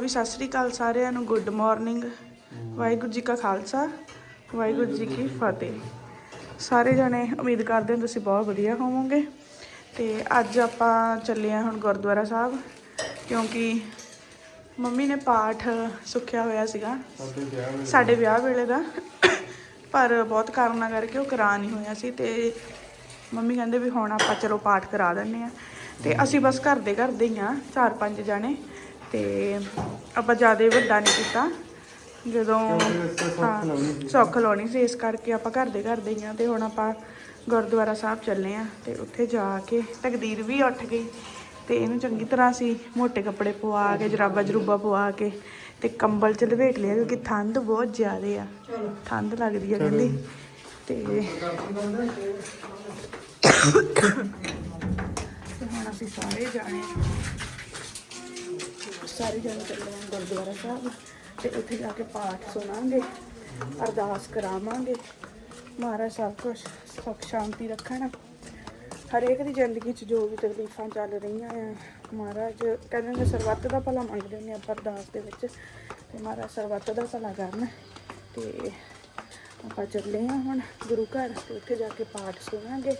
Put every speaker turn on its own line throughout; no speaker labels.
ਵੀ ਸਤਿ ਸ੍ਰੀ ਅਕਾਲ ਸਾਰਿਆਂ ਨੂੰ good morning Waheguru ji ਕਾ ਖਾਲਸਾ ਵਾਹਿਗੁਰੂ ਜੀ ਕੀ ਫਤਿਹ। ਸਾਰੇ ਜਣੇ ਉਮੀਦ ਕਰਦੇ ਹਾਂ ਤੁਸੀਂ ਬਹੁਤ ਵਧੀਆ ਹੋਵੋਗੇ। ਤੇ ਅੱਜ ਆਪਾਂ ਚੱਲੇ ਹਾਂ ਹੁਣ ਗੁਰਦੁਆਰਾ ਸਾਹਿਬ ਕਿਉਂਕਿ ਮੰਮੀ ਨੇ ਪਾਠ ਸੁੱਖਿਆ ਹੋਇਆ ਸੀਗਾ। ਸਾਡੇ ਵਿਆਹ ਵੇਲੇ ਦਾ। ਪਰ ਬਹੁਤ ਕਾਰਨਾਂ ਕਰਕੇ ਉਹ ਕਰਾ ਨਹੀਂ ਹੋਇਆ ਸੀ ਤੇ ਮੰਮੀ ਕਹਿੰਦੇ ਵੀ ਹੁਣ ਆਪਾਂ ਚਲੋ ਪਾਠ ਕਰਾ ਦਿੰਨੇ ਆ ਤੇ ਅਸੀਂ ਬਸ ਘਰ ਦੇ ਘਰ ਦੇ ਹੀ ਆ ਚਾਰ ਪੰਜ ਜਾਣੇ। ਤੇ ਆਪਾਂ ਜ਼ਿਆਦਾ ਵੱਡਾ ਨਹੀਂ ਕੀਤਾ। ਜਦੋਂ ਸੁੱਖ ਲਾਉਣੀ ਸੀ। ਇਸ ਕਰਕੇ ਆਪਾਂ ਘਰ ਦੇ ਘਰ ਦੇ ਹੀ ਆ ਤੇ ਹੁਣ ਆਪਾਂ ਗੁਰਦੁਆਰਾ ਸਾਹਿਬ ਚੱਲੇ ਆ ਤੇ ਉੱਥੇ ਜਾ ਕੇ ਤਕਦੀਰ ਵੀ ਉੱਠ ਗਈ ਤੇ ਇਹਨੂੰ ਚੰਗੀ ਤਰ੍ਹਾਂ ਅਸੀਂ ਮੋٹے ਕੱਪੜੇ ਪਵਾ ਕੇ ਜਰਾਬਾ ਜਰੂਬਾ ਪਵਾ ਕੇ ਤੇ ਕੰਬਲ ਚ ਲਪੇਟ ਲਿਆ ਕਿਉਂਕਿ ਠੰਡ ਬਹੁਤ ਜ਼ਿਆਦੇ ਆ। ਠੰਡ ਲੱਗਦੀ ਆ ਕਹਿੰਦੀ ਤੇ ਤੇ ਹੁਣ ਅਸੀਂ ਸਾਰੇ ਜਾਣੇ ਸਾਰੇ ਜਾਣੇ ਚੱਲੇ ਹਾਂ ਗੁਰਦੁਆਰਾ ਸਾਹਿਬ ਤੇ ਉੱਥੇ ਜਾ ਕੇ ਪਾਠ ਸੁਣਾਂਗੇ, ਅਰਦਾਸ ਕਰਾਵਾਂਗੇ। ਮਹਾਰਾਜ ਸਭ ਕੁਝ ਸੁੱਖ ਸ਼ਾਂਤੀ ਰੱਖਣ। ਹਰੇਕ ਦੀ ਜ਼ਿੰਦਗੀ 'ਚ ਜੋ ਵੀ ਤਕਲੀਫਾਂ ਚੱਲ ਰਹੀਆਂ ਆ, ਮਹਾਰਾਜ ਕਹਿੰਦੇ ਨੇ ਸਰਬੱਤ ਦਾ ਭਲਾ ਮੰਗਦੇ ਨੇ ਆਪਾਂ ਅਰਦਾਸ ਦੇ ਵਿੱਚ। ਤੇ ਮਹਾਰਾਜ ਸਰਬੱਤ ਦਾ ਭਲਾ ਕਰਨ ਤੇ ਆਪਾਂ ਚੱਲੇ ਹਾਂ ਹੁਣ ਗੁਰੂ ਘਰ ਤੇ ਉੱਥੇ ਜਾ ਕੇ ਪਾਠ ਸੁਣਾਂਗੇ।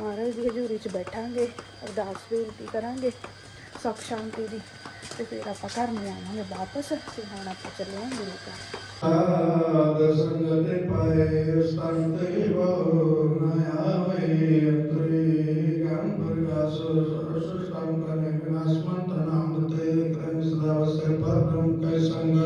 ਮਹਾਰਾਜ ਦੀ ਹਜ਼ੂਰੀ 'ਚ ਬੈਠਾਂਗੇ, ਅਰਦਾਸ ਬੇਨਤੀ ਕਰਾਂਗੇ, ਸੁੱਖ ਸ਼ਾਂਤੀ ਦੀ। ਤੇ ਫਿਰ ਆਪਾਂ ਘਰ ਨੂੰ ਆਵਾਂਗੇ ਵਾਪਸ ਤੇ ਹੁਣ ਆਪਾਂ ਚੱਲੇ ਹਾਂ ਗੁਰੂ ਘਰ।
ਸਾਧ ਸੰਗਤ ਪਾਏ ਸੰਤੇ ਬੋ ਨਇਆ ਵੇ ਅੰਤਰੇ ਗੰ ਪ੍ਰਗਾਸ ਸਰਸ ਸਤੰ ਕਨੇ ਵਿਨਾਸ਼ਮੰਤ ਨਾਮ ਤੇ ਕਰਮ ਸਦਾ ਵਸਰ ਪਰ ਬ੍ਰਹਮ ਕੈ ਸੰਗ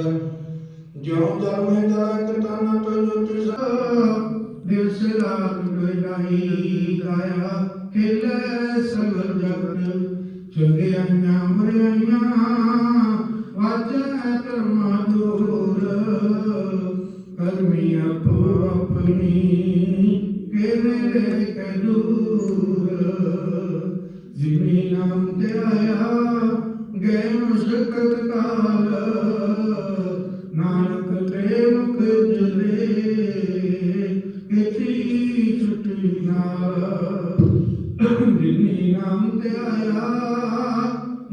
ਕਿਰੇ ਕੈ ਨਾਮ ਤੇ ਆਇਆ ਗਏ ਮੁਸ਼ਕਤ ਕਾਲ ਨਾਨਕ ਤੇ ਮੁਖ ਜਲੇ ਕਿਤੀ ਛੁਟੀ ਨਾਲ ਜਿਨੀ ਨਾਮ ਤੇ ਆਇਆ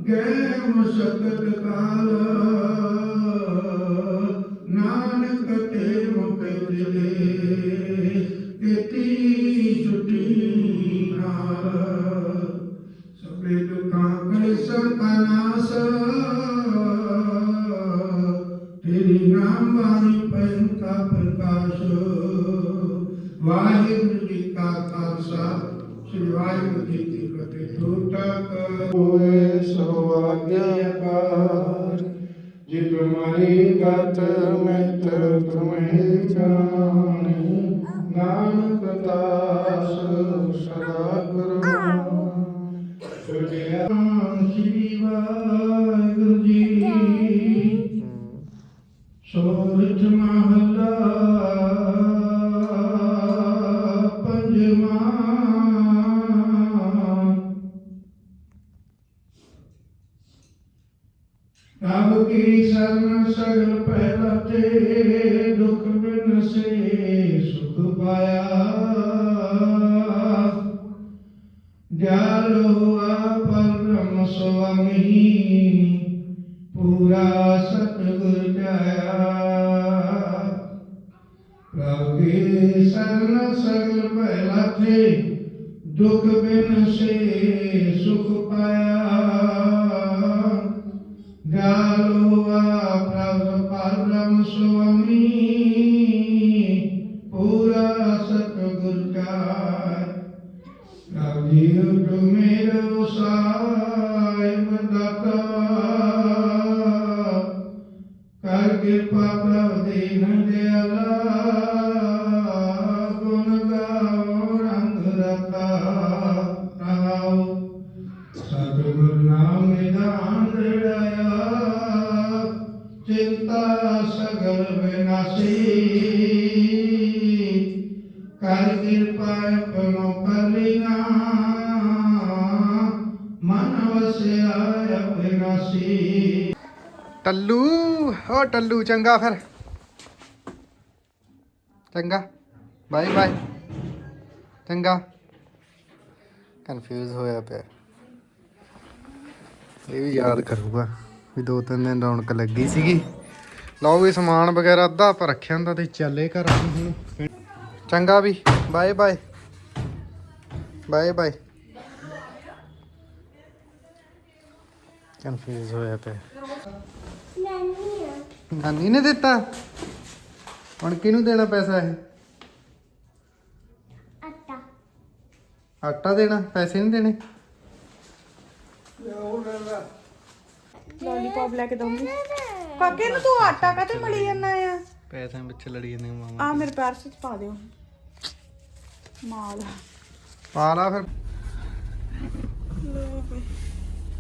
ਗਏ ਮੁਸ਼ਕਤ ਕਾਲ। ਖਾਲਸਾ, ਸ੍ਰੀ ਵਾਹਿਗੁਰੂ ਜੀ ਕੀ ਫਤਿਹ। ਟੋਟਕ ਹੋਏ ਸੋ ਆਗਿਆਕਾਰ ਜਿਤ ਮਰੀ ਗਤ ਮਿਤ ਤੁਮਹਿ ਜਾਣੀ। ਨਾਨਕ ਦਾਸ ਸਦਾ ਕਰੋ ਸੁਜਿਆ ਸ੍ਰੀ ਵਾਹਿਗੁਰੂ ਜੀ। ਸੋਰਠ ਮਹਲਾ। ਕੀ ਸ਼ਰਨ ਸਗਲ ਪਹਿਲਾ ਤੇ ਦੁਖ ਬਿਨ ਸੁਖ ਪਾਇਆ। ਜਾਲੋ ਆਪਰ ਬ੍ਰਹਮ ਸੁਆਮੀ, ਪੂਰਾ ਸਤਿਗੁਰ ਜਾਇਆ। ਪ੍ਰਭ ਕੀ ਸ਼ਰਨ ਸਗਲ ਪਹਿਲਾ ਤੇ ਦੁਖ ਬਿਨ ਸੁਖ ਪਾਇਆ।
ਓ ਟੱਲੂ, ਚੰਗਾ ਫਿਰ। ਚੰਗਾ। Bye bye. ਚੰਗਾ। ਕਨਫਿਊਜ਼ ਹੋਇਆ ਪਿਆ। ਇਹ ਵੀ ਯਾਦ ਕਰੂਗਾ ਵੀ ਦੋ ਤਿੰਨ ਦਿਨ ਰੌਣਕ ਲੱਗੀ ਸੀਗੀ। ਲਓ ਵੀ ਸਮਾਨ ਵਗੈਰਾ ਅੱਧਾ ਆਪਾਂ ਰੱਖਿਆ ਹੁੰਦਾ ਤੇ ਚੱਲੇ ਘਰ ਹੁਣ। ਚੰਗਾ ਵੀ। Bye bye. Bye bye. Confuse ਹੋਇਆ ਪਿਆ। ਨਾਨੀ ਨੇ ਦਿੱਤਾ? ਹੁਣ ਕਿਹਨੂੰ ਦੇਣਾ ਪੈਸਾ ਇਹ?
ਆਟਾ।
ਆਟਾ ਦੇਣਾ? ਪੈਸੇ ਨਹੀਂ ਦੇਣੇ?
ਲੋਲੀਪੌਪ ਲੈ ਕੇ ਦਊਂਗੀ। ਕਾਕੇ ਨੂੰ ਤੂੰ ਆਟਾ ਕਾਤੇ ਮਲੀ ਜਾਂਦਾ ਆ?
ਪੈਸਿਆਂ ਵਿੱਚ ਲੜੀ ਜਾਂਦੇ ਮਾਮਾ।
ਆ ਮੇਰੇ ਪਰਸ ਚ ਪਾ ਦਿਓ। ਮਾਲ।
ਪਾ ਲਾ ਫਿਰ।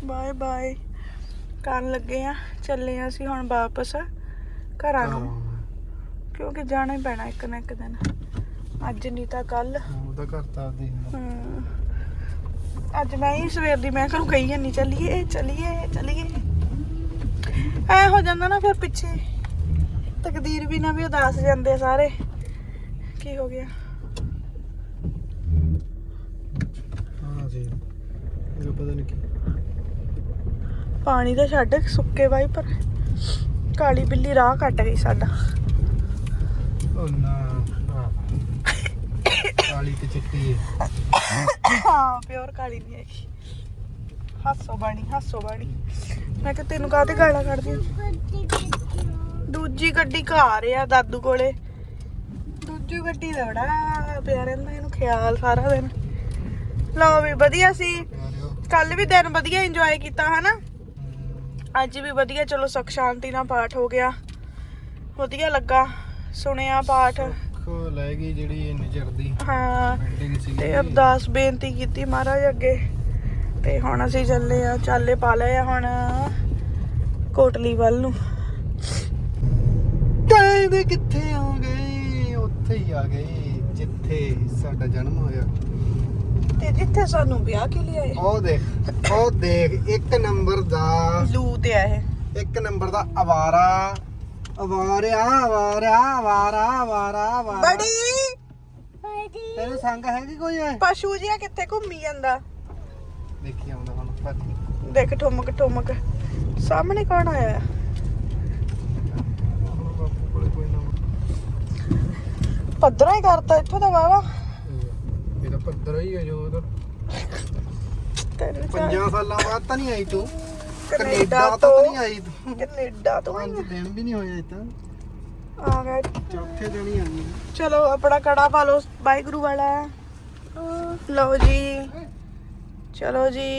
ਬਾਏ ਬਾਏ ਕਰਨ ਲੱਗੇ ਆ ਚੱਲੇ ਆ ਅਸੀਂ ਹੁਣ ਵਾਪਸ ਘਰਾਂ ਨੂੰ। ਕਿਉਂਕਿ ਜਾਣਾ ਹੀ ਪੈਣਾ ਇੱਕ ਨਾ ਇੱਕ ਦਿਨ। ਅੱਜ ਨਹੀਂ ਤਾਂ ਕੱਲ
ਉਹਦਾ ਘਰ ਤਾਂ ਹੁੰਦਾ।
ਅੱਜ ਮੈਂ ਹੀ ਸਵੇਰ ਦੀ ਮੈਂ ਘਰੋਂ ਕਹੀ ਜਾਂਦੀ ਚੱਲੀਏ ਚੱਲੀਏ ਚੱਲੀਏ। ਐ ਹੋ ਜਾਂਦਾ ਨਾ ਫਿਰ ਪਿੱਛੇ। ਤਕਦੀਰ ਵੀ ਨਾ ਵੀ ਉਦਾਸ ਜਾਂਦੇ ਸਾਰੇ। ਕੀ ਹੋ ਗਿਆ?
ਹਾਂ ਜੀ। ਇਹ ਪਤਾ ਨਹੀਂ ਕੀ।
ਪਾਣੀ ਤਾਂ ਛੱਡ ਸੁੱਕੇ ਵਾਈਪਰ ਕਾਲੀ ਬਿੱਲੀ ਰਾਹ ਕੱਟ ਗਈ ਸਾਡਾ।
ਉਹ ਨਾ ਆਹ। ਕਾਲੀ ਤੇ ਚਿੱਟੀ ਹੈ
ਹਾਂ ਪਿਓਰ ਕਾਲੀ ਨਹੀਂ ਹੈਗੀ। ਹਾਸੋ ਬਾਣੀ ਹਾਸੋ ਬਾਣੀ। ਮੈਂ ਕਿ ਤੈਨੂੰ ਕਾਹਤੇ ਗਾਲਾਂ ਕੱਢਦੀ ਦੂਜੀ ਗੱਡੀ ਘਰ ਆ ਦਾਦੂ ਕੋਲੇ। ਦੂਜੀ ਗੱਡੀ ਦਾ ਬੜਾ ਪਿਆ ਰਹਿੰਦਾ ਇਹਨੂੰ ਖਿਆਲ ਸਾਰਾ ਦਿਨ। ਲਓ ਵੀ ਵਧੀਆ ਸੀ। ਕੱਲ ਵੀ ਦਿਨ ਵਧੀਆ ਇੰਜੋਏ ਕੀਤਾ ਹਨਾ? ਅੱਜ ਵੀ ਵਧੀਆ ਚਲੋ ਸੁਖ ਸ਼ਾਂਤੀ ਨਾਲ ਪਾਠ ਹੋ ਗਿਆ। ਵਧੀਆ ਲੱਗਾ ਸੁਣਿਆ ਪਾਠ।
ਲੈ ਗਈ ਜਿਹੜੀ ਇੰਨੀ ਚਿਰ ਦੀ।
ਹਾਂ ਤੇ ਅਰਦਾਸ ਬੇਨਤੀ ਕੀਤੀ ਮਹਾਰਾਜ ਅੱਗੇ। ਤੇ ਹੁਣ ਅਸੀਂ ਚੱਲੇ ਆ ਚਾਲੇ ਪਾ ਲਏ ਆ ਹੁਣ ਕੋਟਲੀ ਵੱਲ ਨੂੰ।
ਕਹਿੰਦੇ ਕਿੱਥੇ ਆ ਗਏ ਉੱਥੇ ਹੀ ਆ ਗਏ ਜਿੱਥੇ ਸਾਡਾ ਜਨਮ ਹੋਇਆ।
ਤੇ ਜਿੱਥੇ ਸਾਨੂੰ ਵਿਆਹ ਕੇ ਲਿਆਏ।
ਉਹ ਦੇਖ ਉਹ ਦੇਖ ਇੱਕ ਨੰਬਰ ਦਾ
ਲੂ ਤੇ ਆ ਇਹ।
ਇੱਕ ਨੰਬਰ ਦਾ ਅਵਾਰਾ। ਅਵਾਰਿਆ ਅਵਾਰਿਆ ਅਵਾਰਾ ਅਵਾਰਾ ਅਵਾਰਾ।
ਬੜੀ।
ਤੈਨੂੰ ਸੰਗ ਹੈਗੀ ਕੋਈ ਐ?
ਪਸ਼ੂ ਜਿਹਾ ਕਿੱਥੇ ਘੁੰਮੀ ਜਾਂਦਾ।
ਦੇਖੀ ਆਉਂਦਾ ਹੁਣ ਪਰ
ਦੇਖ ਠੁਮਕ ਠੁਮਕ। ਸਾਹਮਣੇ ਕੌਣ ਆਇਆ? ਪੱਧਰਾ ਹੀ ਕਰਤਾ ਇੱਥੋਂ ਦਾ ਵਾਵਾ
ਇਹ ਤਾਂ ਪੱਧਰ ਹੀ ਹੈ ਜੋ ਉਹਦਾ
ਤੈਨੂੰ ਚਾ-
ਪੰਜਾਂ ਸਾਲਾਂ ਬਾਅਦ ਤਾਂ ਨਹੀਂ ਆਈ ਤੂੰ।
ਕੈਨੇਡਾ
ਕੈਨੇਡਾ ਤੋਂ
ਤੋਂ
ਨਹੀਂ ਆਈ ਤੂੰ।
ਕੈਨੇਡਾ ਤੋਂ
ਪੰਜ ਦਿਨ ਵੀ ਨਹੀਂ ਹੋਏ ਅਜੇ ਤਾਂ।
ਆ ਗਏ।
ਚੌਥੇ ਦਿਨ ਹੀ ਆਈ
ਚਲੋ ਆਪਣਾ ਕੜਾ ਪਾ ਲਓ ਵਾਹਿਗੁਰੂ ਵਾਲਾ। ਲਓ ਜੀ। ਚਲੋ ਜੀ।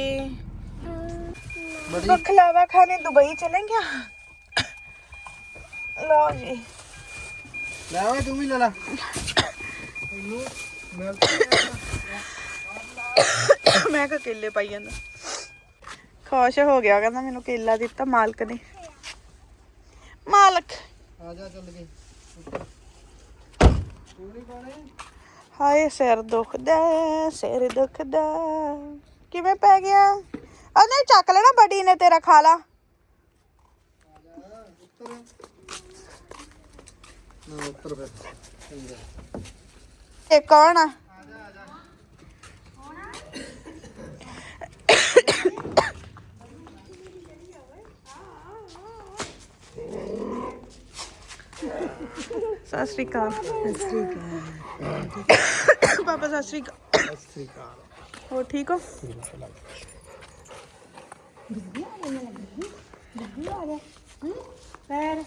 ਬੜੀ
ਬਖਲਾਵਾ ਖਾਣੇ ਦੁਬਈ ਚलेंगे ਲਓ ਜੀ।
ਲੈ ਓਏ ਤੂੰ ਵੀ ਲੈ ਲੈ। ਇਹਨੂੰ ਮੈਂ
ਕਿਹਾ ਕੇਲੇ ਪਾਈ ਜਾਂਦਾ। ਖੁਸ਼ ਹੋ ਗਿਆ ਕਹਿੰਦਾ ਮੈਨੂੰ ਕੇਲਾ ਦਿੱਤਾ ਮਾਲਕ ਨੇ। ਮਾਲਕ।
ਆ ਜਾ ਚੱਲ ਗਏ
ਹਾਏ ਸਿਰ ਦੁਖਦਾ ਸਿਰ ਦੁਖਦਾ। ਕਿਵੇਂ ਪੈ ਗਿਆ? ਆ ਨਹੀਂ ਚੱਕ ਲੈਣਾ ਬੜੀ ਨੇ ਤੇਰਾ ਖਾ ਲਾ
ਨਾ ਉੱਤਰ ਫਿਰ।
ਇਹ ਕੌਣ ਆ? ਸਤਿ ਸ਼੍ਰੀ ਅਕਾਲ। ਸਤਿ ਸ਼੍ਰੀ ਅਕਾਲ ਪਾਪਾ ਸਤਿ ਸ਼੍ਰੀ ਅਕਾਲ।
ਸਤਿ ਸ੍ਰੀ ਅਕਾਲ
ਹੋ? ਠੀਕ ਹੋ? ਪੈਰ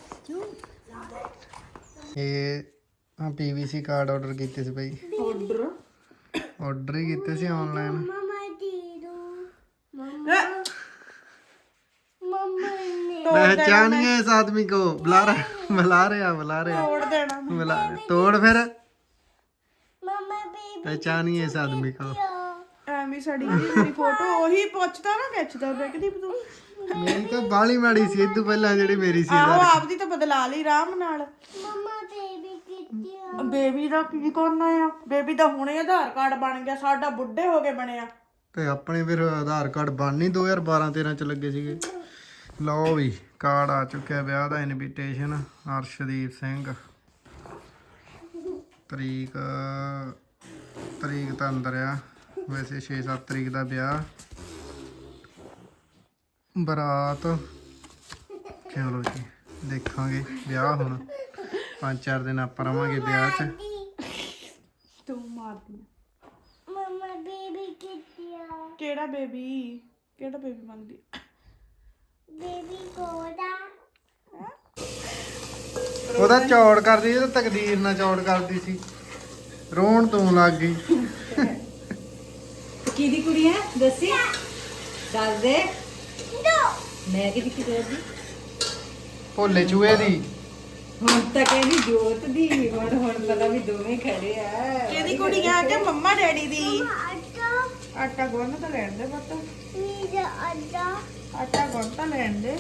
ਇਹ ਆ ਪੀਵੀਸੀ ਕਾਰਡ ਆਰਡਰ ਕੀਤੇ ਸੀ ਭਾਈ
ਆਰਡਰ
ਆਰਡਰ ਹੀ ਕੀਤੇ ਸੀ ਆਨਲਾਈਨ
ਮਮਾ ਦੀ ਦੋ ਮਮਾ ਨੇ
पहचानिए इस आदमी को बुला रहा बुला रहे हैं बुला रहे हैं
ਤੋੜ ਦੇਣਾ
बुला तोड़ फिर
ਮਮਾ ਬੇਬੀ
पहचानिए इस आदमी को
ਐਵੇਂ ਸੜੀ ਜੀ ਮੇਰੀ ਫੋਟੋ ਉਹੀ ਪੁੱਛਦਾ ਨਾ ਖਿੱਚਦਾ ਬੈਕਦੀਪ ਤੂੰ
ਮੇਰੀ ਤਾਂ ਬਾਲੀ ਮਾੜੀ ਸੀ ਇਹ ਤੋਂ ਪਹਿਲਾਂ ਜਿਹੜੀ ਮੇਰੀ ਸੀ
ਆਹੋ ਆਪਦੀ ਤਾਂ ਬਦਲਾ ਲਈ ਆਰਾਮ ਨਾਲ
ਮਮਾ ਬੇਬੀ ਕਿੱਥੇ
ਬੇਬੀ ਦਾ ਕੀ ਕਰਨਾ ਆ? ਬੇਬੀ ਦਾ ਹੁਣੇ ਆਧਾਰ ਕਾਰਡ ਬਣ ਗਿਆ, ਸਾਡਾ ਬੁੱਢੇ ਹੋ ਕੇ ਬਣਿਆ।
ਤੇ ਆਪਣੇ ਫਿਰ ਆਧਾਰ ਕਾਰਡ ਬਣਨੀ 2012 13 ਚ ਲੱਗੇ ਸੀਗੇ। ਲਓ ਵੀ, ਕਾਰਡ ਆ ਚੁੱਕਿਆ ਵਿਆਹ ਦਾ ਇਨਵੀਟੇਸ਼ਨ ਅਰਸ਼ਦੀਪ ਸਿੰਘ। ਤਰੀਕ ਤਰੀਕ ਤਾਂ ਅੰਦਰ ਆ, ਵੈਸੇ 6-7 ਤਰੀਕ ਦਾ ਵਿਆਹ। ਬਰਾਤ। ਚਲੋ ਜੀ, ਦੇਖਾਂਗੇ ਵਿਆਹ ਹੁਣ। ਪੰਜ ਚਾਰ ਦਿਨ ਆਪਾਂ ਰਵਾਂਗੇ ਵਿਆਹ 'ਚ।
ਤੂੰ ਮਾਰਦੀ
ਮਮਾ ਬੇਬੀ ਕਿੱਥੇ ਆ?
ਕਿਹੜਾ ਬੇਬੀ? ਕਿਹੜਾ ਬੇਬੀ ਮੰਗਦੀ
ਬੇਬੀ ਕੋਦਾ
ਉਹਦਾ ਚੌੜ ਕਰਦੀ ਤੇ ਤਕਦੀਰ ਨਾਲ ਚੌੜ ਕਰਦੀ ਸੀ। ਰੋਣ ਤੋਂ ਲੱਗ ਗਈ।
ਕਿਹਦੀ ਕੁੜੀ ਹੈ ਦੱਸੀ। ਦੱਸ ਦੇ। ਮੈਂ ਕਿਹਦੀ ਕੁੜੀ ਹੈ
ਭੋਲੇ ਚੂਹੇ ਦੀ।
ਹੁਣ ਤਾਂ ਕਹਿੰਦੀ ਜੋਤ ਦੀ ਹੁਣ ਹੁਣ ਪਤਾ ਵੀ ਦੋਵੇਂ ਖੜੇ ਆ।
ਇਹਦੀ ਕੁੜੀ ਆ ਕਿ ਮੰਮਾ ਡੈਡੀ ਦੀ।
ਆਟਾ
ਆਟਾ ਗੁੰਨ ਤਾਂ ਲੈਣ ਦੇ ਪੁੱਤ।
ਆਟਾ।
ਆਟਾ ਗੁੰਨ ਤਾਂ ਲੈਣ ਦੇ।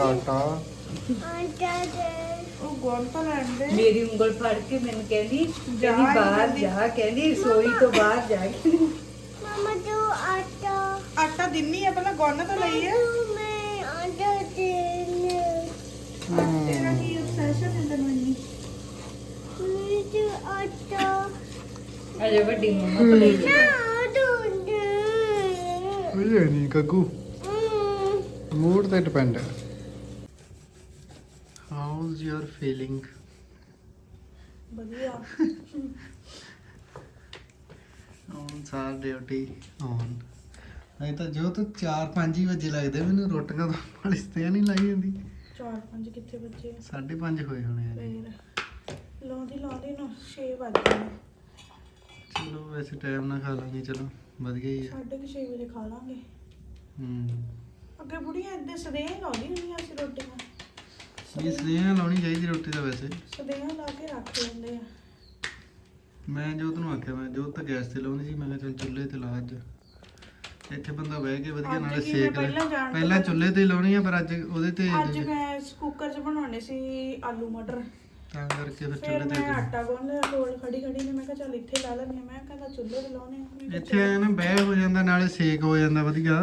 ਆਟਾ।
ਆਟਾ ਦੇ।
ਉਹ ਗੁੰਨ ਤਾਂ ਲੈਣ ਦੇ।
ਮੇਰੀ ਉਂਗਲ ਫੜ ਕੇ ਮੈਨੂੰ ਕਹਿੰਦੀ
ਜਾ
ਕਹਿੰਦੀ ਬਾਹਰ
ਕਹਿੰਦੀ।
ਜਾ ਕਹਿੰਦੀ ਰਸੋਈ ਤੋਂ ਬਾਹਰ ਜਾ ਕੇ
ਮਮਾ ਤੂੰ ਆਟਾ।
ਆਟਾ ਦਿੰਨੀ ਆ ਪਹਿਲਾਂ ਗੁੰਨ ਤਾਂ ਲਈਏ।
ਮੈਂ ਆਟਾ ਦੇ
ਤੇਰਾ ਕੀ obsession ਹੈ ਤੈਨੂੰ ਇੰਨੀ
ਵੀਰ ਆਟਾ
ਅਜੇ ਵੱਡੀ ਮੰਮਾ ਕੋਲੇ
ਨਾ ਤੂੰ ਦੇ
ਇਹ ਨਹੀਂ ਕੱਗੂ ਮੂਡ ਤੇ ਡਿਪੈਂਡ ਹੈ। ਹਾਊਸ ਯੂਰ ਫੀਲਿੰਗ
ਵਧੀਆ।
ਔਨ ਸਾਰ ਡਿਊਟੀ ਔਨ ਨਹੀਂ ਤਾਂ ਜੋ ਤੂੰ 4-5 ਹੀ ਵਜੇ ਲੱਗਦੇ ਮੈਨੂੰ ਰੋਟੀਆਂ ਤੋਂ ਵਾਲੀ ਸਤੇ ਨਹੀਂ ਲਾਈ ਜਾਂਦੀ।
ਚਾਰ ਪੰਜ ਕਿੱਥੇ ਬੱਚੇ
5:30 ਹੋਏ ਹੋਣੇ ਆ ਜੀ।
ਫੇਰ ਲਾਉਂਦੀ ਲਾਉਂਦੀ ਨੂੰ 6 ਵੱਜ ਗਏ।
ਚਲੋ ਵੈਸੇ ਟਾਈਮ ਨਾਲ ਖਾ ਲਾਂਗੇ ਚਲੋ ਵਧੀਆ ਹੀ ਹੈ
ਸਾਢੇ ਕੁ ਛੇ ਵਜੇ ਖਾ ਲਾਂਗੇ।
ਹੂੰ।
ਅੱਗੇ ਬੁੜੀਆਂ ਇੱਦੇ ਸਦੇਹ ਲਾਉਂਦੀ ਹੁੰਦੀਆਂ ਸੀ ਰੋਟੀਆਂ।
ਇਹ ਸਨੇਹ ਲਾਉਣੀ ਚਾਹੀਦੀ ਰੋਟੀ ਤਾਂ ਵੈਸੇ।
ਸਦੇਹ ਲਾ ਕੇ ਰੱਖ ਲੈਂਦੇ ਆ।
ਮੈਂ ਜੋਤ ਨੂੰ ਆਖਿਆ ਮੈਂ ਜੋਤ ਤਾਂ ਗੈਸ ਤੇ ਲਾਉਂਦੀ ਸੀ ਮੈਂ ਕਿਹਾ ਚਲ ਚੁੱਲ੍ਹੇ ਤੇ ਲਾ ਅੱਜ। ਇੱਥੇ ਬੰਦਾ ਬਹਿ ਕੇ ਵਧੀਆ ਨਾਲੇ
ਮੈਂ
ਸੇਕ ਲੈ
ਪਹਿਲਾਂ ਜਾਣ ਤੋਂ
ਪਹਿਲਾਂ ਚੁੱਲ੍ਹੇ ਤੇ ਹੀ ਲਾਉਣੀ ਆ ਪਰ ਅੱਜ ਉਹਦੇ ਤੇ
ਅੱਜ ਮੈਂ ਕੁੱਕਰ 'ਚ ਬਣਾਉਣੇ ਸੀ ਆਲੂ ਮਟਰ।
ਤਾਂ ਕਰਕੇ ਫਿਰ
ਫਿਰ
ਚੁੱਲ੍ਹੇ
ਮੈਂ
ਤੇ
ਆਟਾ ਗੁੰਨ ਲਿਆ ਕੋਲ ਖੜੀ ਖੜੀ ਨੇ ਮੈਂ ਕਿਹਾ ਚੱਲ ਇੱਥੇ ਲਾ ਲੈਂਦੀ ਹਾਂ। ਮੈਂ ਕਹਿੰਦਾ ਚੁੱਲ੍ਹੇ ਤੇ ਲਾਉਣੇ ਆ। ਮੈਂ ਕਿਹਾ
ਇੱਥੇ ਆਇਆ ਨਾ ਬਹਿ ਹੋ ਜਾਂਦਾ ਨਾਲੇ ਸੇਕ ਹੋ ਜਾਂਦਾ ਵਧੀਆ।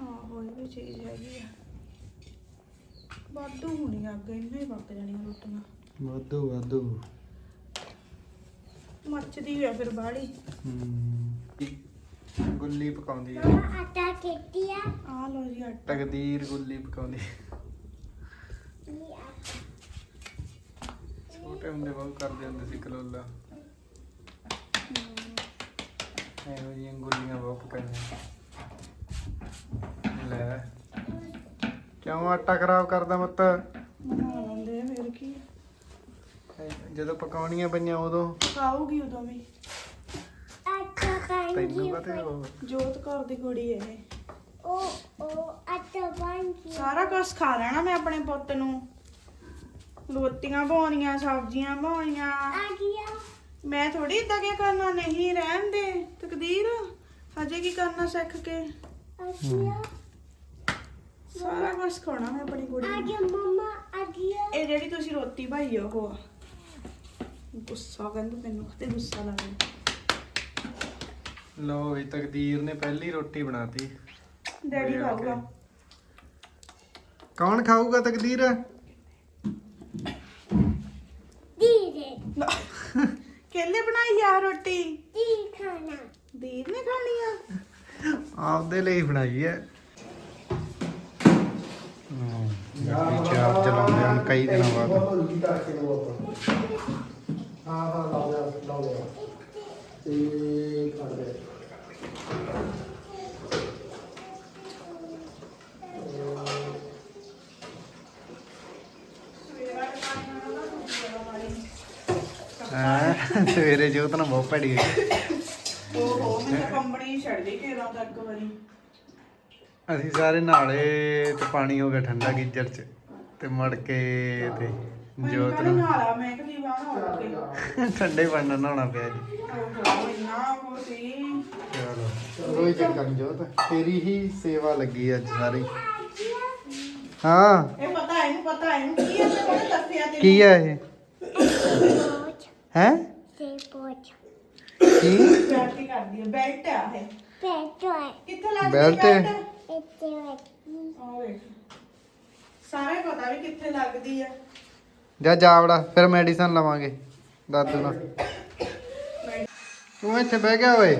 ਹਾਂ ਹੋਈ ਵੀ ਚੀਜ਼ ਹੈਗੀ ਆ। ਵਾਧੂ ਹੋਣੀ ਆ ਅੱਗੇ ਇੰਨੇ ਹੀ ਪੱਕ ਜਾਣੀਆਂ ਰੋਟੀਆਂ।
ਵਾਧੂ ਵਾਧੂ।
ਮੱਚਦੀ ਆ ਫਿਰ ਬਾਹਲੀ।
ਹੂੰ। ਗੁੱਲੀ ਪਕਾਉਂਦੀ ਆ।
ਮਮਾ ਆਟਾ ਕਿੱਥੇ ਆ?
ਆ ਲੋ ਜੀ ਆਟਾ।
ਤਕਦੀਰ ਗੁੱਲੀ ਪਕਾਉਂਦੀ।
ਵੀ ਆਟਾ?
ਛੋਟੇ ਹੁੰਦੇ ਬਹੁਤ ਕਰਦੇ ਹੁੰਦੇ ਸੀ ਕਲੋਲਾ ਇਹੋ ਜਿਹੀਆਂ ਗੁੱਲੀਆਂ ਬਹੁਤ ਪਕਾਈਆਂ। ਲੈ। ਕਿਉਂ ਆਟਾ ਖਰਾਬ ਕਰਦਾ ਮੱਤ
ਬਣਾ ਲੈਂਦੇ ਆ ਫਿਰ ਕੀ ਆ।
ਜਦੋਂ ਪਕਾਉਣੀਆਂ ਪਈਆਂ ਉਦੋਂ।
ਪਕਾਊਗੀ ਉਦੋਂ ਵੀ।
ਤੈਨੂੰ ਉਹ?
ਜੋਤ ਘਰ ਦੀ ਕੁੜੀ ਇਹ।
ਉਹ ਉਹ ਆਟਾ ਪਾਣੀ
ਸਾਰਾ ਕੁਝ ਖਾ ਲੈਣਾ ਮੈਂ ਆਪਣੇ ਪੁੱਤ ਨੂੰ। ਰੋਟੀਆਂ ਬਣਾਉਣੀਆਂ ਸਬਜ਼ੀਆਂ ਬਣਾਉਣੀਆਂ
ਆ ਗਿਆ
ਮੈਂ ਥੋੜੀ ਇਦਾਂ ਕੀ ਕਰਨਾ ਨਹੀਂ ਰਹਿਣ ਦੇ। ਤਕਦੀਰ ਹਜੇ ਕੀ ਕਰਨਾ ਸਿੱਖ ਕੇ?
ਆ ਗਿਆ
ਸਾਰਾ ਕੁਝ ਖਾਣਾ ਮੈਂ ਆਪਣੀ ਕੁੜੀ
ਆ
ਨੂੰ।
ਗਿਆ ਮਮਾ ਆ ਗਿਆ।
ਇਹ ਜਿਹੜੀ ਤੁਸੀਂ ਰੋਟੀ ਭਾਈ ਉਹ ਆ। ਗੁੱਸਾ ਕਹਿੰਦਾ ਮੈਨੂੰ ਤੇ ਗੁੱਸਾ ਲੱਗਦਾ
ਲੋ ਵੀ ਤਕਦੀਰ ਨੇ ਪਹਿਲੀ ਰੋਟੀ ਬਣਾਤੀ।
ਡੈਡੀ ਖਾਊਗਾ।
ਕੌਣ ਖਾਊਗਾ ਤਕਦੀਰ?
ਦੀਦੇ
ਕੇਲੇ ਬਣਾਈ ਆ ਰੋਟੀ?
ਦੀ ਖਾਣਾ।
ਦੀਦ ਨੇ ਖਾਣੀ ਆ?
ਆਪਦੇ ਲਈ ਬਣਾਈ ਹੈ। ਚਾਰ ਚਲਾਉਂਦੇ ਹਨ ਕਈ ਦਿਨਾਂ ਬਾਅਦ।
ਹਾਂ ਹਾਂ ਤੇ
ਹਾਂ, ਸਵੇਰੇ ਜੋਤ ਨਾਲ ਬਹੁਤ ਭੜੀ ਹੋਈ।
ਓਹੋ ਮੈਂ ਤਾਂ ਕੰਬਣੀ ਛੱਡ ਗਈ ਘੇਰਾਂ ਤੱਕ ਵਾਰੀ
ਅਸੀਂ ਸਾਰੇ ਨਾਲੇ ਤੇ ਪਾਣੀ ਹੋ ਗਿਆ ਠੰਡਾ ਗੀਜਰ ਚ ਤੇ ਮੜ ਕੇ ਤੇ ਜੋਤ ਨੂੰ।
ਨਾਲਾ ਮੈਂ ਕਿਹਾ ਬਾਹਰ ਉੱਠ ਕੇ
ਠੰਡੇ ਪਾਣੀ ਨਾਲ ਨਹਾਉਣਾ ਪਿਆ ਜੀ।
ਓਹੋ ਇੰਨਾ ਉਹ ਸੀ
ਚਲੋ ਰੋਈ ਚੱਕਰ ਨੀ ਜੋਤ ਤੇਰੀ ਹੀ ਸੇਵਾ ਲੱਗੀ ਅੱਜ ਸਾਰੀ। ਹਾਂ।
ਇਹ ਪਤਾ ਇਹਨੂੰ ਪਤਾ ਇਹਨੂੰ ਕੀ ਹੈ ਤੇ ਉਹਨੇ ਦੱਸਿਆ ਤੇ
ਕੀ ਹੈ ਇਹ?
ਪੋਚ
ਹੈ?
ਤੇ ਪੋਚ
ਕੀ?
ਬੈਲਟ ਕਰਦੀ ਹੈ ਬੈਲਟ ਆ ਇਹ।
ਪੇਟੋ
ਕਿੱਥੇ ਲੱਗਦੀ
ਬੈਲਟ?
ਬੈਲਟ?
ਇੱਥੇ ਵੇਖੀ
ਆ ਵੇਖ। ਸਾਰੇ ਪਤਾ ਵੀ ਕਿੱਥੇ ਲੱਗਦੀ ਆ।
ਜਾ ਜਾਵੜਾ ਫਿਰ ਮੈਡੀਸਨ ਲਵਾਂਗੇ ਦਾਦੂ ਨਾਲ। ਤੂੰ ਇੱਥੇ ਬਹਿ ਗਿਆ ਓਏ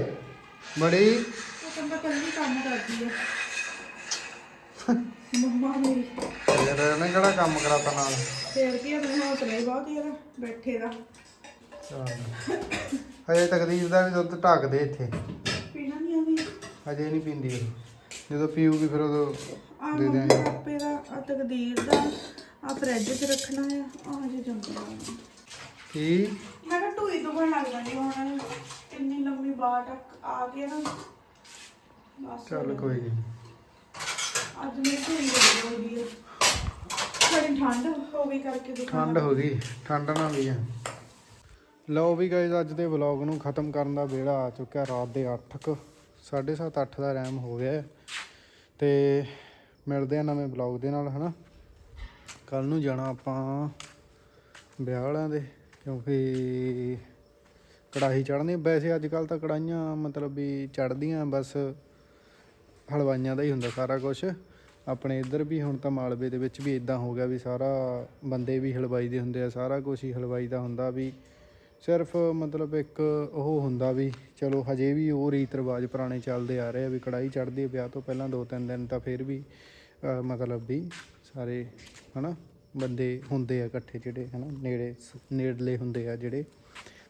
ਬੜੀ।
ਉਹ ਕਹਿੰਦਾ ਕੱਲੀ ਕੰਮ ਕਰਦੀ ਆ ਮੰਮਾ ਮੇਰੀ
ਫੇਰ ਇਹਨੇ ਕਿਹੜਾ ਕੰਮ ਕਰਾਤਾ ਨਾਲ?
ਫੇਰ ਕੀ ਆਪਣੇ ਹੌਸਲੇ ਬਹੁਤ ਹੀ ਇਹਦਾ ਬੈਠੇ ਦਾ।
ਹਜੇ ਤਕਦੀਰ ਦਾ ਵੀ ਦੁੱਧ ਢੱਕ ਦੇ ਇੱਥੇ।
ਪੀਣਾ ਨਹੀਂ ਆਉਂਦੀ।
ਹਜੇ ਨਹੀਂ ਪੀਂਦੀ ਉਹ। ਜਦੋਂ ਪੀਊਗੀ ਫਿਰ ਉਦੋਂ
ਆ
ਦੇ
ਮੰਮੀ ਪਾਪੇ ਦਾ ਆ ਤਕਦੀਰ ਦਾ। ਆ ਫਰਿੱਜ 'ਚ ਰੱਖਣਾ ਆ ਆ ਜੇ ਜੰਗਲ
ਕੀ?
ਮੈਂ ਕਿਹਾ ਟੂਈ ਤੋਂ ਬਣ ਲੱਗ ਜਾਂਦੀ ਹੁਣ ਇੰਨੀ ਲੰਮੀ ਬਾਟ ਆ ਗਈ ਨਾ। ਬਸ।
ਚੱਲ ਕੋਈ ਨਹੀਂ
ਅੱਜ ਮੇਰੀ ਟੂਈ ਬੜੀ ਹੋ ਗਈ ਹੈ ਥੋੜੀ ਠੰਡ ਹੋ ਗਈ ਕਰਕੇ ਦੁਕਾਨ
ਠੰਡ ਹੋ ਗਈ ਠੰਡ ਨਾਲ ਵੀ ਆ। ਲਓ ਵੀ ਗਾਇਜ਼ ਅੱਜ ਦੇ ਵਲੌਗ ਨੂੰ ਖਤਮ ਕਰਨ ਦਾ ਵੇਲਾ ਆ ਚੁੱਕਿਆ ਰਾਤ ਦੇ 8 ਕੁ 7:30 8 ਦਾ ਟਾਈਮ ਹੋ ਗਿਆ। ਤੇ ਮਿਲਦੇ ਆ ਨਵੇਂ ਵਲੌਗ ਦੇ ਨਾਲ ਹਨਾ? ਕੱਲ ਨੂੰ ਜਾਣਾ ਆਪਾਂ ਵਿਆਹ ਵਾਲਿਆਂ ਦੇ, ਕਿਉਂਕਿ ਕੜਾਹੀ ਚੜ੍ਹਨੀ, ਵੈਸੇ ਅੱਜ ਕੱਲ ਤਾਂ ਕੜਾਈਆਂ ਮਤਲਬ ਵੀ ਚੜ੍ਹਦੀਆਂ, ਬਸ ਹਲਵਾਈਆਂ ਦਾ ਹੀ ਹੁੰਦਾ ਸਾਰਾ ਕੁਝ ਆਪਣੇ ਇੱਧਰ ਵੀ ਹੁਣ ਤਾਂ ਮਾਲਵੇ ਦੇ ਵਿੱਚ ਵੀ ਇਦਾਂ ਹੋ ਗਿਆ ਵੀ ਸਾਰਾ ਬੰਦੇ ਵੀ ਹਲਵਾਈ ਦੇ ਹੁੰਦੇ ਆ, ਸਾਰਾ ਕੁਝ ਹੀ ਹਲਵਾਈ ਦਾ ਹੁੰਦਾ ਵੀ ਸਿਰਫ ਮਤਲਬ ਇੱਕ ਉਹ ਹੁੰਦਾ ਵੀ ਚਲੋ ਹਜੇ ਵੀ ਉਹ ਰੀਤ ਰਿਵਾਜ ਪੁਰਾਣੇ ਚੱਲਦੇ ਆ ਰਹੇ ਆ ਵੀ ਕੜਾਈ ਚੜ੍ਹਦੀ ਵਿਆਹ ਤੋਂ ਪਹਿਲਾਂ ਦੋ ਤਿੰਨ ਦਿਨ ਤਾਂ ਫਿਰ ਵੀ ਮਤਲਬ ਵੀ ਸਾਰੇ, ਹਨਾ, ਬੰਦੇ ਹੁੰਦੇ ਆ ਇਕੱਠੇ ਜਿਹੜੇ, ਹਨਾ, ਨੇੜੇ ਸ- ਨੇੜਲੇ ਹੁੰਦੇ ਆ ਜਿਹੜੇ।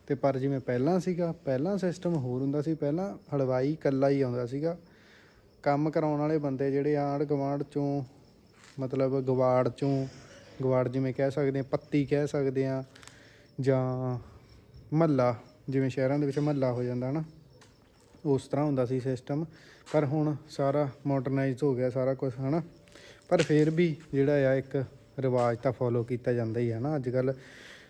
ਤੇ ਪਰ ਜਿਵੇਂ ਪਹਿਲਾਂ ਸੀਗਾ, ਪਹਿਲਾਂ ਸਿਸਟਮ ਹੋਰ ਹੁੰਦਾ ਸੀ, ਪਹਿਲਾਂ ਹਲਵਾਈ ਇਕੱਲਾ ਹੀ ਆਉਂਦਾ ਸੀਗਾ। ਕੰਮ ਕਰਾਉਣ ਵਾਲੇ ਬੰਦੇ ਜਿਹੜੇ ਆਂਢ ਗੁਆਂਢ ਚੋਂ, ਮਤਲਬ ਗਵਾੜ ਚੋਂ ਗਵਾੜ ਜਿਵੇਂ ਕਹਿ ਸਕਦੇ ਆ, ਪੱਤੀ ਕਹਿ ਸਕਦੇ ਆ, ਜਾਂ ਮਹੱਲਾ, ਜਿਵੇਂ ਸ਼ਹਿਰਾਂ ਦੇ ਵਿੱਚ ਮਹੱਲਾ ਹੋ ਜਾਂਦਾ ਨਾ ਉਸ ਤਰ੍ਹਾਂ ਹੁੰਦਾ ਸੀ ਸਿਸਟਮ ਪਰ ਹੁਣ ਸਾਰਾ ਮਾਡਰਨਾਈਜ਼ਡ ਹੋ ਗਿਆ ਸਾਰਾ ਕੁਝ ਹਨਾ। ਪਰ ਫਿਰ ਵੀ ਜਿਹੜਾ ਆ ਇੱਕ ਰਿਵਾਜ ਤਾਂ ਫੋਲੋ ਕੀਤਾ ਜਾਂਦਾ ਹੀ ਹੈ ਨਾ। ਅੱਜ ਕੱਲ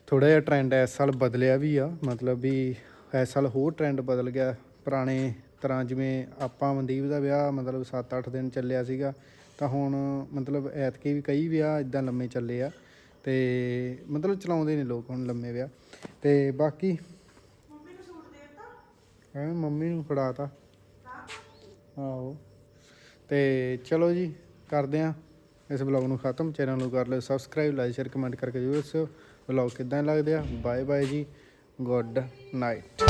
ਥੋੜਾ ਜਿਹਾ ਟ੍ਰੈਂਡ ਇਸ ਸਾਲ ਬਦਲਿਆ ਵੀ ਆ। ਮਤਲਬ ਵੀ ਇਸ ਸਾਲ ਹੋਰ ਟ੍ਰੈਂਡ ਬਦਲ ਗਿਆ। ਪੁਰਾਣੇ ਤਰ੍ਹਾਂ ਜਿਵੇਂ ਆਪਾਂ ਮਨਦੀਪ ਦਾ ਵਿਆਹ ਮਤਲਬ 7-8 ਦਿਨ ਚੱਲਿਆ ਸੀਗਾ ਤਾਂ ਹੁਣ ਮਤਲਬ ਐਤਕੀ ਵੀ ਕਈ ਵਿਆਹ ਇਦਾਂ ਲੰਮੇ ਚੱਲੇ ਆ ਤੇ ਮਤਲਬ ਚਲਾਉਂਦੇ ਨੇ ਲੋਕ ਹੁਣ ਲੰਮੇ ਵਿਆਹ। ਤੇ ਬਾਕੀ ਐ ਮੰਮੀ ਨੂੰ ਫੜਾਤਾ ਆਹੋ। ਤੇ ਚਲੋ ਜੀ ਕਰਦੇ ਆ। ਇਸ ਵਲੌਗ ਨੂੰ ਖਤਮ। ਚੈਨਲ ਨੂੰ ਕਰ ਲਿਓ ਸਬਸਕ੍ਰਾਈਬ ਲਾਈਕ ਸ਼ੇਅਰ ਕਮੈਂਟ ਕਰਕੇ ਜਰੂਰ ਦੱਸਿਓ। ਵਲੌਗ ਕਿਦਾਂ ਲੱਗਦੇ ਆ? ਬਾਏ ਬਾਏ ਜੀ। Good night